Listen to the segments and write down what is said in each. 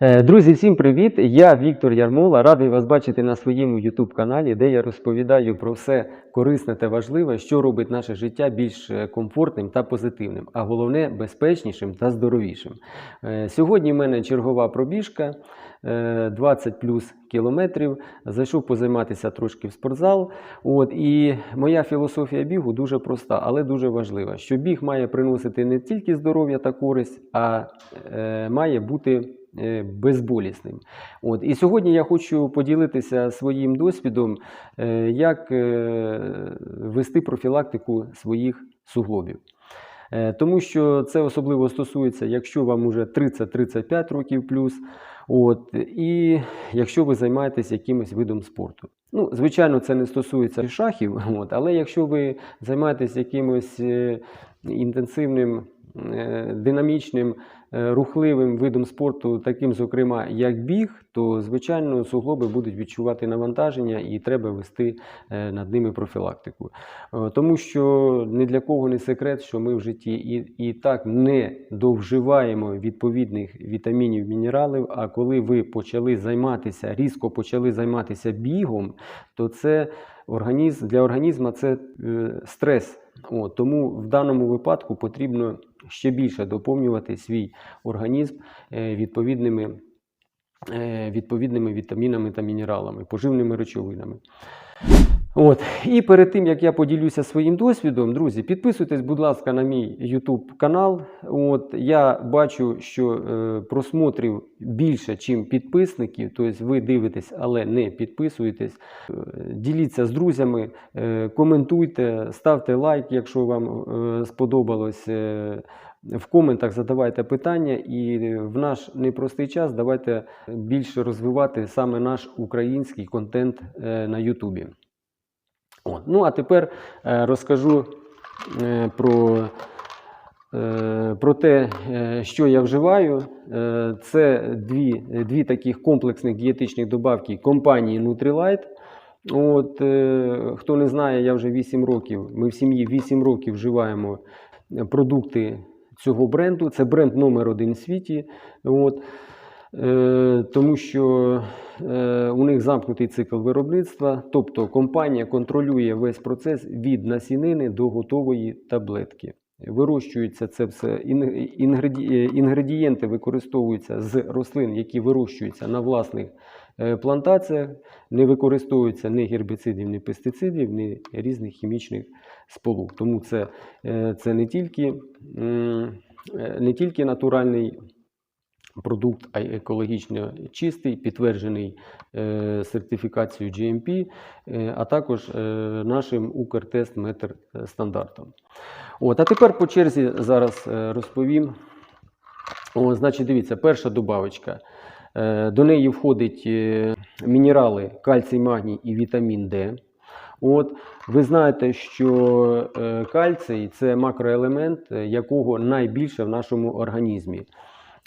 Е, Друзі, всім привіт! Я Віктор Ярмола. Радий вас бачити на своєму YouTube каналі, де я розповідаю про все корисне та важливе, що робить наше життя більш е, комфортним та позитивним, а головне безпечнішим та здоровішим. Е, Сьогодні в мене чергова пробіжка е, 20 плюс кілометрів. Зайшов позайматися трошки в спортзал. От, і моя філософія бігу дуже проста, але дуже важлива. Що біг має приносити не тільки здоров'я та користь, а е, має бути безболісним. От. І сьогодні я хочу поділитися своїм досвідом, е, як е, вести профілактику своїх суглобів. Е, Тому що це особливо стосується, якщо вам уже 30-35 років плюс, от, і якщо ви займаєтесь якимось видом спорту. Ну, звичайно, це не стосується шахів, от, але якщо ви займаєтесь якимось е, інтенсивним, е, динамічним, е, рухливим видом спорту, таким, зокрема, як біг, то, звичайно, суглоби будуть відчувати навантаження і треба вести е, над ними профілактику. Е, Тому що ні для кого не секрет, що ми в житті і, і так не довживаємо відповідних вітамінів, мінералів. А коли ви почали займатися, різко почали займатися бігом, то це організм, для організму це е, стрес. От, тому в даному випадку потрібно ще більше доповнювати свій організм е, відповідними, е, відповідними вітамінами та мінералами, поживними речовинами. От. І перед тим як я поділюся своїм досвідом, друзі, підписуйтесь, будь ласка, на мій YouTube канал. От я бачу, що е, просмотрів більше, ніж підписників. Тобто ви дивитесь, але не підписуєтесь. Е, Діліться з друзями, е, коментуйте, ставте лайк, якщо вам е, сподобалось. е, в коментах задавайте питання, і в наш непростий час давайте більше розвивати саме наш український контент е, на Ютубі. От. Ну, а тепер е, розкажу е, про, е, про те, що я вживаю. Це дві, дві таких комплексних дієтичних добавки компанії Nutrilite. От, хто не знає, я вже 8 років. Ми в сім'ї 8 років вживаємо продукти цього бренду. Це бренд номер один в світі. От. Е, Тому що е, у них замкнутий цикл виробництва, тобто компанія контролює весь процес від насінини до готової таблетки. Вирощується це все е, інгредієнти використовуються з рослин, які вирощуються на власних плантаціях, не використовуються ні гербіцидів, ні пестицидів, ні різних хімічних сполук. Тому це, це не тільки, не тільки натуральний продукт, екологічно чистий, підтверджений е, сертифікацією GMP, е, а також е, нашим Укртест метр стандартом. От, а тепер по черзі зараз розповім. О, значить, дивіться, перша добавочка. До неї входять е, мінерали кальцій, магній і вітамін Д. От, ви знаєте, що кальцій це макроелемент, якого найбільше в нашому організмі.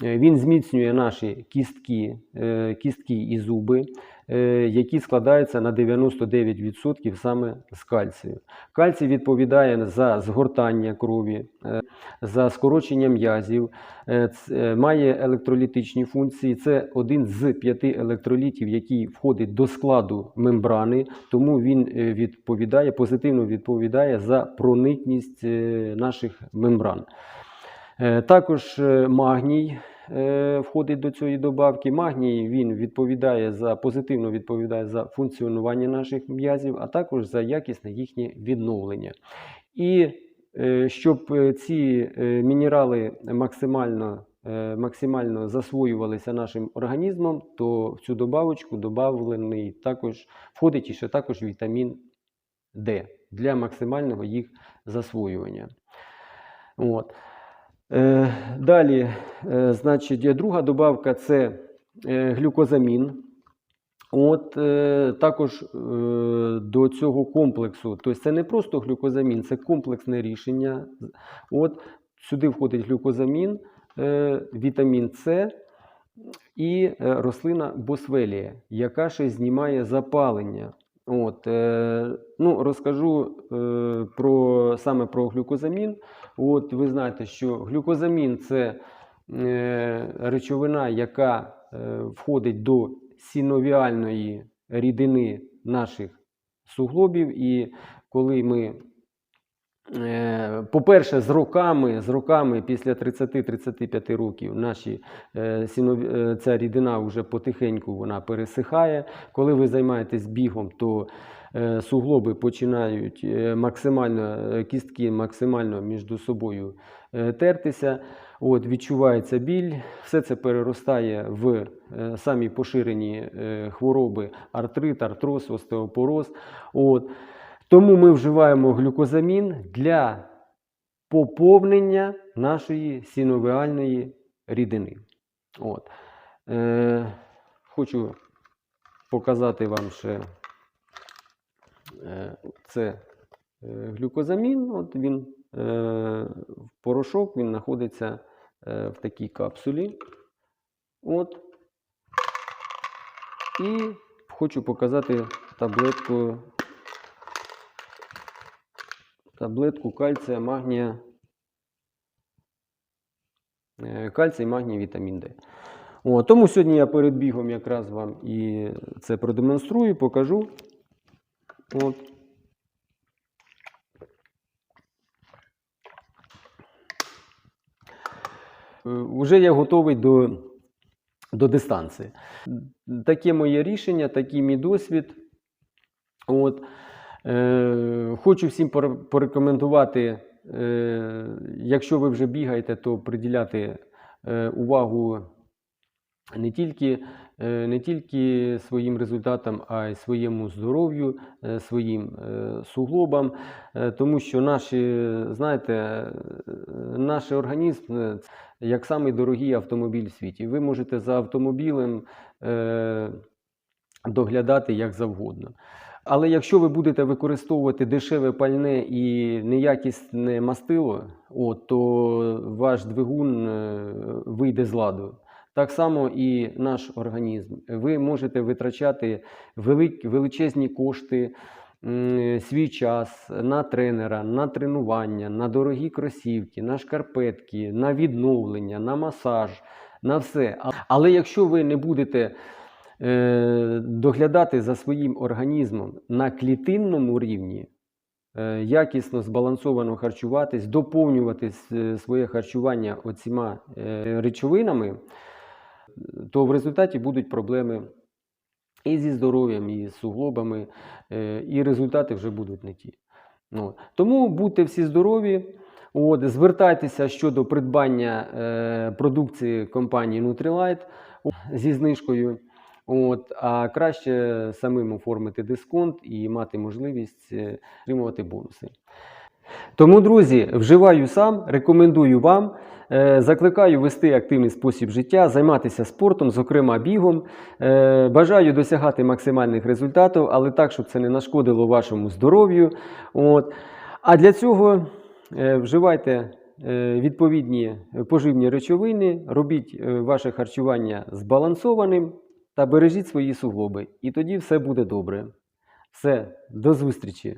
Е, Він зміцнює наші кістки, е, кістки і зуби, е, які складаються на 99% саме з кальцію. Кальцій відповідає за згортання крові, за скорочення м'язів, має електролітичні функції. Це один з п'яти електролітів, який входить до складу мембрани, тому він відповідає, позитивно відповідає за проникність наших мембран. Також магній входить до цієї добавки. Магній він відповідає за позитивно відповідає за функціонування наших м'язів, а також за якісне їхнє відновлення. І е, щоб е, ці е, мінерали максимально, е, максимально засвоювалися нашим організмом, то в цю добавочку додавлений також входить ще також вітамін Д для максимального їх засвоювання. От. Е, Далі, е, значить, друга добавка це е, глюкозамін. От також до цього комплексу, тобто це не просто глюкозамін, це комплексне рішення. От сюди входить глюкозамін, вітамін С і рослина босвелія, яка ще знімає запалення. От, е, ну, розкажу е, про, саме про глюкозамін. От, ви знаєте, що глюкозамін це е, речовина, яка е, входить до синовіальної рідини наших суглобів. І коли ми, по-перше, з роками, з роками після 30-35 років наші, е, е, ця рідина вже потихеньку вона пересихає. Коли ви займаєтесь бігом, то е, суглоби починають е, максимально, е, кістки максимально між собою е, тертися. От, відчувається біль, все це переростає в е, самі поширені е, хвороби артрит, артроз, остеопороз. От. Тому ми вживаємо глюкозамін для поповнення нашої синовіальної рідини. От. Е, хочу показати вам ще е, це е, глюкозамін. От він е, в порошок він знаходиться е, в такій капсулі. От. І хочу показати таблетку, таблетку кальція, магнія. Е, Кальцій, магній, вітамін Д. О, тому сьогодні я перед бігом якраз вам і це продемонструю, покажу. От. Е, Уже я готовий до, до дистанції. Таке моє рішення, такий мій досвід. От. Е, хочу всім порекомендувати, е, якщо ви вже бігаєте, то приділяти е, увагу не тільки, не тільки своїм результатам, а й своєму здоров'ю, своїм суглобам, тому що наші, знаєте, наш організм як самий дорогий автомобіль в світі. Ви можете за автомобілем доглядати як завгодно. Але якщо ви будете використовувати дешеве пальне і неякісне мастило, от, то ваш двигун е, вийде з ладу. Так само і наш організм. Ви можете витрачати величезні кошти, свій час на тренера, на тренування, на дорогі кросівки, на шкарпетки, на відновлення, на масаж, на все. Але якщо ви не будете е, доглядати за своїм організмом на клітинному рівні, е, якісно збалансовано харчуватись, доповнювати своє харчування оціма е, речовинами, то в результаті будуть проблеми і зі здоров'ям, і з суглобами, е, і результати вже будуть не ті. Ну, тому будьте всі здорові. От, звертайтеся щодо придбання е, продукції компанії Nutrilite зі знижкою. От, а краще самим оформити дисконт і мати можливість е, отримувати бонуси. Тому, друзі, вживаю сам, рекомендую вам. е, Закликаю вести активний спосіб життя, займатися спортом, зокрема бігом. Е, Бажаю досягати максимальних результатів, але так, щоб це не нашкодило вашому здоров'ю. От. А для цього вживайте відповідні поживні речовини, робіть ваше харчування збалансованим та бережіть свої суглоби. І тоді все буде добре. Все, до зустрічі!